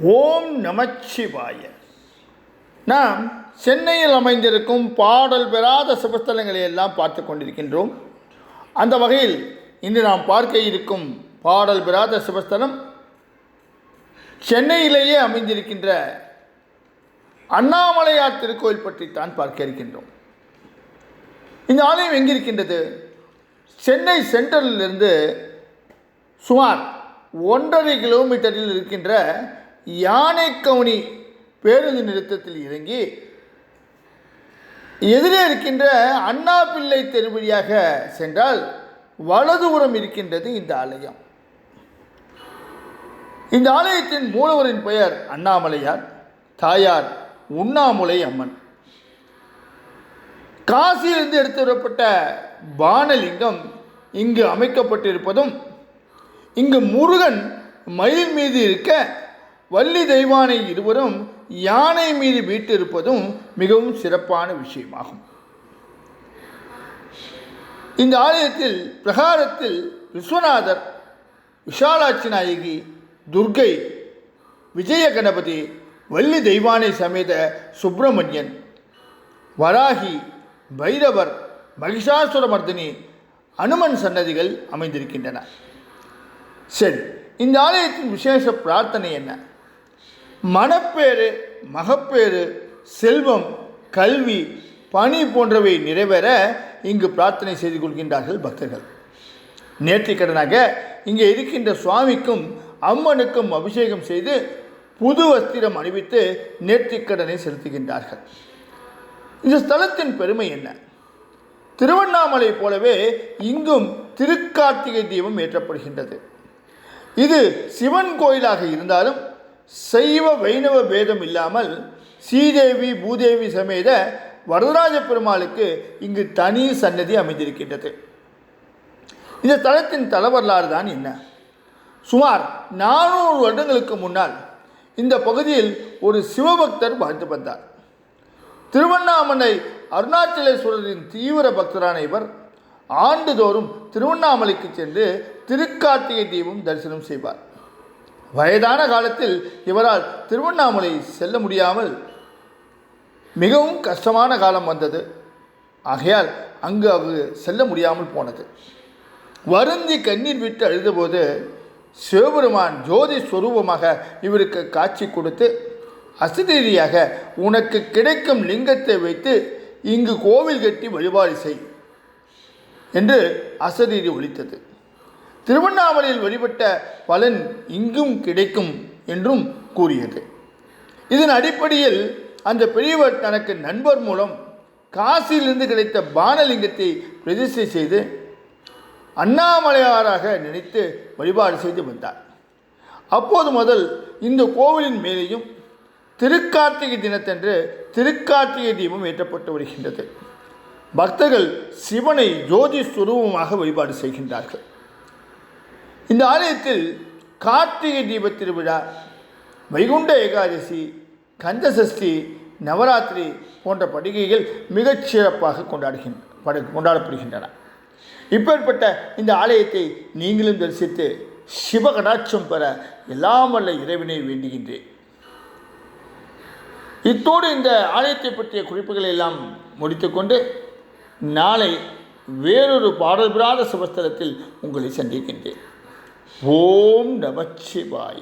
ஓம் நமச்சிவாய. நாம் சென்னையில் அமைந்திருக்கும் பாடல் பெறாத சிவஸ்தலங்களை எல்லாம் பார்த்து கொண்டிருக்கின்றோம். அந்த வகையில் இன்று நாம் பார்க்க இருக்கும் பாடல் பெறாத சிவஸ்தலம் சென்னையிலேயே அமைந்திருக்கின்ற அண்ணாமலையார் திருக்கோயில் பற்றித்தான் பார்க்க இருக்கின்றோம். இந்த ஆலயம் எங்கிருக்கின்றது? சென்னை சென்ட்ரலிலிருந்து சுமார் ஒன்றரை கிலோமீட்டரில் இருக்கின்ற யானைக்கவுனி பேருந்து நிறுத்தத்தில் இறங்கி எதிரே இருக்கின்ற அண்ணா பிள்ளை தெரு வழியாக சென்றால் வலதுபுறம் இருக்கின்றது இந்த ஆலயம். இந்த ஆலயத்தின் மூலவரின் பெயர் அண்ணாமலையார் தாயார் உண்ணாமுலை அம்மன். காசியிலிருந்து எடுத்து வரப்பட்ட பானலிங்கம் இங்கு அமைக்கப்பட்டிருப்பதும் இங்கு முருகன் மயில் மீது இருக்க வள்ளி தெய்வானை இருவரும் யானை மீது வீட்டிருப்பதும் மிகவும் சிறப்பான விஷயமாகும். இந்த ஆலயத்தில் பிரகாரத்தில் விஸ்வநாதர் விஷாலாட்சி நாயகி துர்கை விஜய கணபதி வள்ளி தெய்வானை சமேத சுப்பிரமணியன் வராகி பைரவர் மகிஷாசுரமர்தினி அனுமன் சன்னதிகள் அமைந்திருக்கின்றன. சரி இந்த ஆலயத்தின் விசேஷ பிரார்த்தனை என்ன? மணப்பேறு மகப்பேறு செல்வம் கல்வி பணி போன்றவை நிறைவேற இங்கு பிரார்த்தனை செய்து கொள்கின்றார்கள் பக்தர்கள். நேர்த்திக்கடனாக இங்கே இருக்கின்ற சுவாமிக்கும் அம்மனுக்கும் அபிஷேகம் செய்து புது வஸ்திரம் அணிவித்து நேர்த்திக்கடனை செலுத்துகின்றார்கள். இந்த ஸ்தலத்தின் பெருமை என்ன? திருவண்ணாமலை போலவே இங்கும் திருக்கார்த்திகை தீபம் ஏற்றப்படுகின்றது. இது சிவன் கோயிலாக இருந்தாலும் சைவ வைணவ பேதம் இல்லாமல் ஸ்ரீதேவி பூதேவி சமேத வரதராஜ பெருமாளுக்கு இங்கு தனி சன்னதி அமைந்திருக்கின்றது. இந்த தலத்தின் தலவரலாறு தான் என்ன? சுமார் நானூறு வருடங்களுக்கு முன்னால் இந்த பகுதியில் ஒரு சிவபக்தர் வாழ்ந்து வந்தார். திருவண்ணாமலை அருணாச்சலேஸ்வரரின் தீவிர பக்தரான இவர் ஆண்டுதோறும் திருவண்ணாமலைக்கு சென்று திருக்கார்த்திகை தீபம் தரிசனம் செய்வார். வயதான காலத்தில் இவரால் திருவண்ணாமலை செல்ல முடியாமல் மிகவும் கஷ்டமான காலம் வந்தது. ஆகையால் அங்கு அவர் செல்ல முடியாமல் போனது. வருந்தி கண்ணீர் விட்டு அழுதபோது சிவபெருமான் ஜோதி ஸ்வரூபமாக இவருக்கு காட்சி கொடுத்து அசதிரியாக உனக்கு கிடைக்கும் லிங்கத்தை வைத்து இங்கு கோவில் கட்டி வழிபாடு செய் என்று அசரீரி ஒழித்தது திருவண்ணாமலையில் வழிபட்ட பலன் இங்கும் கிடைக்கும் என்றும் கூறியது. இதன் அடிப்படையில் அந்த பெரியவர் தனக்கு நண்பர் மூலம் காசியிலிருந்து கிடைத்த பானலிங்கத்தை பிரதிஷ்டை செய்து அண்ணாமலையாராக நினைத்து வழிபாடு செய்து வந்தார். அப்போது முதல் இந்த கோவிலின் மேலேயும் திருக்கார்த்திகை தினத்தன்று திருக்கார்த்திகை தீபம் ஏற்றப்பட்டு வருகின்றது. பக்தர்கள் சிவனை ஜோதி சுரூபமாக வழிபாடு செய்கின்றார்கள். இந்த ஆலயத்தில் கார்த்திகை தீப திருவிழா வைகுண்ட ஏகாதசி கந்தசஷ்டி நவராத்திரி போன்ற பண்டிகைகள் மிகச் சிறப்பாக கொண்டாடுகின்ற கொண்டாடப்படுகின்றன. இப்பேற்பட்ட இந்த ஆலயத்தை நீங்களும் தரிசித்து சிவகடாட்சம் பெற எல்லாம் வல்ல இறைவனை வேண்டுகின்றேன். இத்தோடு இந்த ஆலயத்தை பற்றிய குறிப்புகளை எல்லாம் முடித்துக்கொண்டு நாளை வேறொரு பாடல் பெறாத சிவஸ்தலத்தில் உங்களை சந்திக்கின்றேன். ஓம் நமச்சிவாய.